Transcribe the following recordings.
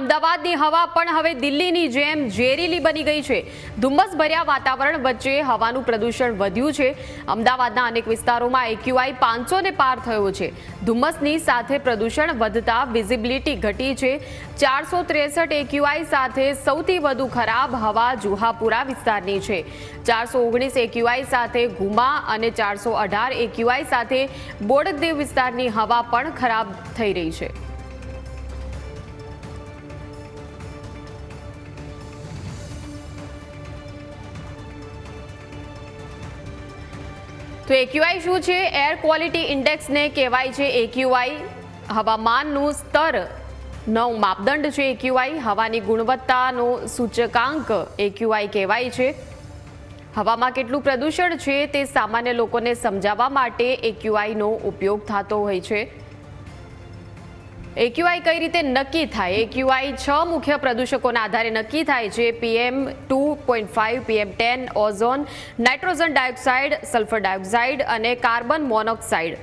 અમદાવાદની હવા પણ હવે દિલ્હીની જેમ ઝેરીલી બની ગઈ છે. ધુમ્મસભર્યા વાતાવરણ વચ્ચે હવાનું પ્રદૂષણ વધ્યું છે. અમદાવાદના અનેક વિસ્તારોમાં એક્યુઆઈ પાંચસો ને પાર થયો છે. ધુમ્મસની સાથે પ્રદૂષણ વધતા વિઝિબિલિટી ઘટી છે. ચારસો ત્રેસઠ એક્યુઆઈ સાથે સૌથી વધુ ખરાબ હવા જુહાપુરા વિસ્તારની છે. ચારસો ઓગણીસ એક્યુઆઈ સાથે ગુમા અને ચારસો અઢાર એક્યુઆઈ સાથે બોડકદેવ વિસ્તારની હવા પણ ખરાબ થઈ રહી છે. તો એક્યુઆઈ શું છે? એર ક્વોલિટી ઇન્ડેક્સને કહેવાય છે એક્યુઆઈ હવામાનનું સ્તર. નવ માપદંડ છે એક્યુઆઈ હવાની ગુણવત્તાનો સૂચકાંક એક્યુઆઈ કહેવાય છે. હવામાં કેટલું પ્રદૂષણ છે તે સામાન્ય લોકોને સમજાવવા માટે એક્યુઆઈનો ઉપયોગ થતો હોય છે. એક્યુઆઈ કઈ રીતે નક્કી થાય? એક્યુઆઈ છ મુખ્ય પ્રદૂષકોના આધારે નક્કી થાય છે. PM two point five PM ten ozone nitrogen dioxide sulphur dioxide અને કાર્બન મોનોક્સાઇડ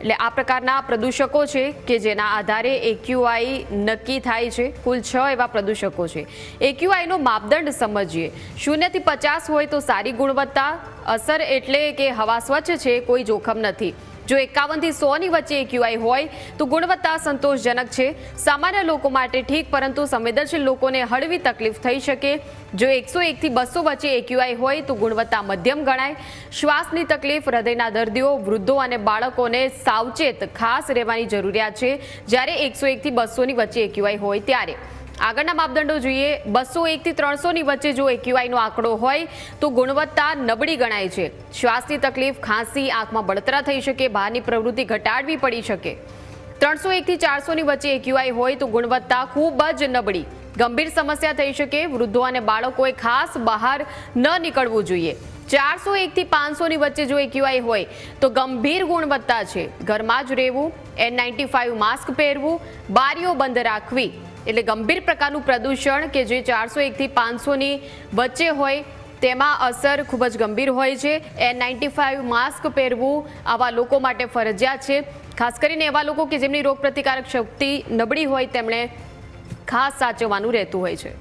એટલે આ પ્રકારના પ્રદૂષકો છે કે જેના આધારે એક્યુઆઈ નક્કી થાય છે. કુલ છ એવા પ્રદૂષકો છે. એક્યુઆઈનો માપદંડ સમજીએ. શૂન્યથી પચાસ હોય તો સારી ગુણવત્તા અસર એટલે કે હવા સ્વચ્છ છે, કોઈ જોખમ નથી. જો એકાવનથી સોની વચ્ચે ક્યુઆઈ હોય, તો ગુણવત્તા સંતોષજનક છે. સામાન્ય લોકો માટે ઠીક, પરંતુ સંવેદનશીલ લોકોને હળવી તકલીફ થઈ શકે. જો એકસો એકથી બસો વચ્ચે એક્યુઆઈ હોય, તો ગુણવત્તા મધ્યમ ગણાય. શ્વાસની તકલીફ, હૃદયના દર્દીઓ, વૃદ્ધો અને બાળકોને સાવચેત, ખાસ રહેવાની જરૂરિયાત છે. જ્યારે એકસો એકથી બસોની વચ્ચે એક્યુઆઈ હોય, ત્યારે. આગળના માપદંડો જોઈએ. બસો એકથી ત્રણસોની વચ્ચે જો એક્યુઆઈનો આંકડો હોય, તો ગુણવત્તા નબળી ગણાય છે. શ્વાસની તકલીફ, ખાંસી, આંખમાં બળતરા થઈ શકે, બહારની પ્રવૃત્તિ ઘટાડવી પડી શકે. ત્રણસો એકથી ચારસોની વચ્ચે એક્યુઆઈ હોય, તો ગુણવત્તા ખૂબ જ નબળી. ગંભીર સમસ્યા થઈ શકે. વૃદ્ધો અને બાળકોએ ખાસ બહાર ન નીકળવું જોઈએ. ચારસો એકથી પાંચસોની વચ્ચે જો એક્યુઆઈ હોય, તો ગંભીર ગુણવત્તા છે. ઘરમાં જ રહેવું એન નાઇન્ટી ફાઇવ માસ્ક પહેરવું, બારીઓ બંધ રાખવી એટલે ગંભીર પ્રકારનું પ્રદૂષણ કે જે ચારસો એકથી પાંચસોની વચ્ચે હોય, તેમાં અસર ખૂબ જ ગંભીર હોય છે. એન નાઇન્ટી ફાઇવ માસ્ક પહેરવું આવા લોકો માટે ફરજિયાત છે. ખાસ કરીને એવા લોકો કે જેમની રોગપ્રતિકારક શક્તિ નબળી હોય, તેમણે ખાસ સાચવવાનું રહેતું હોય છે.